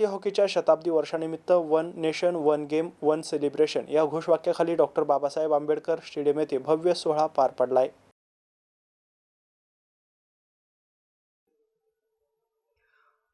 भारतीय हॉकीच्या शताब्दी वर्षानिमित्त one nation one game one celebration या घोषवाक्याखाली डॉक्टर बाबासाहेब आंबेडकर स्टेडियम येथे भव्य सोहळा पार पडलाय.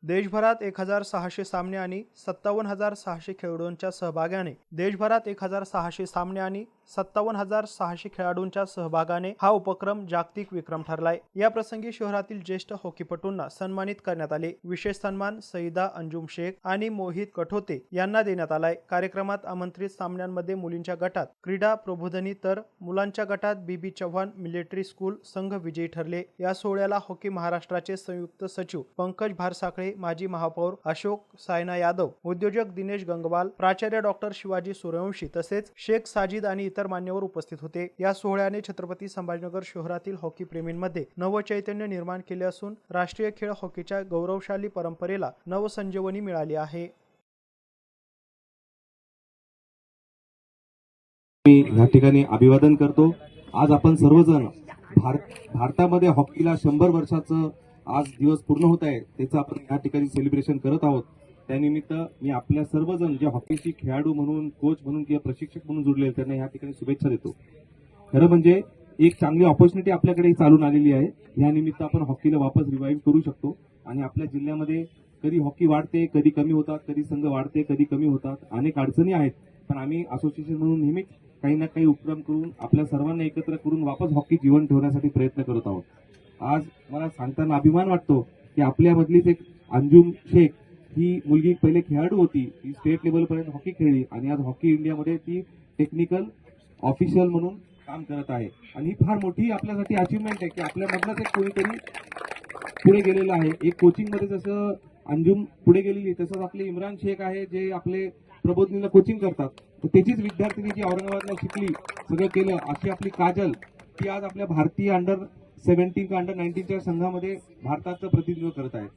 देशभरात एक हजार सहाशे सामने आणि सत्तावन्न हजार सहाशे खेळाडूंच्या सहभागाने देशभरात एक हजार सहाशे सामने आणि सत्तावन्न हजार सहाशे खेळाडूंच्या सहभागाने हा उपक्रम जागतिक विक्रम ठरलाय. या प्रसंगी शहरातील ज्येष्ठ हॉकीपटूंना सन्मानित करण्यात आले. विशेष सन्मान सईदा अंजुम शेख आणि मोहित कठोते यांना देण्यात आलाय. कार्यक्रमात आमंत्रित सामन्यांमध्ये मुलींच्या गटात क्रीडा प्रबोधनी तर मुलांच्या गटात बीबी चव्हाण मिलिटरी स्कूल संघ विजयी ठरले. या सोहळ्याला हॉकी महाराष्ट्राचे संयुक्त सचिव पंकज भारसाखळे माजी महापौर अशोक सायना यादव उद्योजक दिनेश गंगवाल प्राचार्य डॉक्टर शिवाजी सूर्यवंशी तसेच शेख साजिद आणि इतर मान्यवर उपस्थित होते. या सोहळ्याने छत्रपती संभाजीनगर शहरातील हॉकी प्रेमींमध्ये नवचैतन्य निर्माण केले असून राष्ट्रीय खेळ हॉकीच्या गौरवशाली परंपरेला नवसंजीवनी मिळाली आहे. मी या ठिकाणी अभिवादन करतो. आज आपण सर्वजण भारत भारतामध्ये हॉकीला शंभर वर्षाचं आज दिवस पूर्ण होत आहे त्याचं आपण या ठिकाणी सेलिब्रेशन करत आहोत. त्यानिमित्त मी आपल्या सर्वजण जे हॉकीची खेळाडू म्हणून कोच म्हणून किंवा प्रशिक्षक म्हणून जुडले त्यांना या ठिकाणी शुभेच्छा देतो. खरं म्हणजे एक चांगली ऑपॉर्च्युनिटी आपल्याकडे चालून आलेली आहे. या निमित्त आपण हॉकीला वापस रिवाईव्ह करू शकतो. आणि आपल्या जिल्ह्यामध्ये कधी हॉकी वाढते कधी कमी होतात कधी संघ वाढते कधी कमी होतात अनेक अडचणी आहेत. पण आम्ही असोसिएशन म्हणून नेहमीच काही ना काही उपक्रम करून आपल्या सर्वांना एकत्र करून वापस हॉकी जीवन ठेवण्यासाठी प्रयत्न करत आहोत. आज मला सांगताना अभिमान वाटतो की आपल्यामधलीच एक अंजुम शेख ही मुलगी पहिले खेळाडू होती. ती स्टेट लेवलपर्यंत हॉकी खेळली आणि आज हॉकी इंडियामध्ये ती टेक्निकल ऑफिशियल म्हणून काम करत आहे. आणि ही फार मोठी आपल्यासाठी अचिव्हमेंट आहे की आपल्यामधलाच एक कोणीतरी पुढे गेलेलं आहे. एक कोचिंगमध्ये जसं अंजुम पुढे गेलेली तसंच आपले इम्रान शेख आहे जे आपले प्रबोधनीला कोचिंग करतात. तर त्याचीच विद्यार्थिनी जी औरंगाबादला शिकली सगळं केलं अशी आपली काजल ती आज आपल्या भारतीय अंडर सेव्हन्टीन का अंडर नाईन्टीनच्या संघामध्ये भारताचं प्रतिनिधित्व करत आहे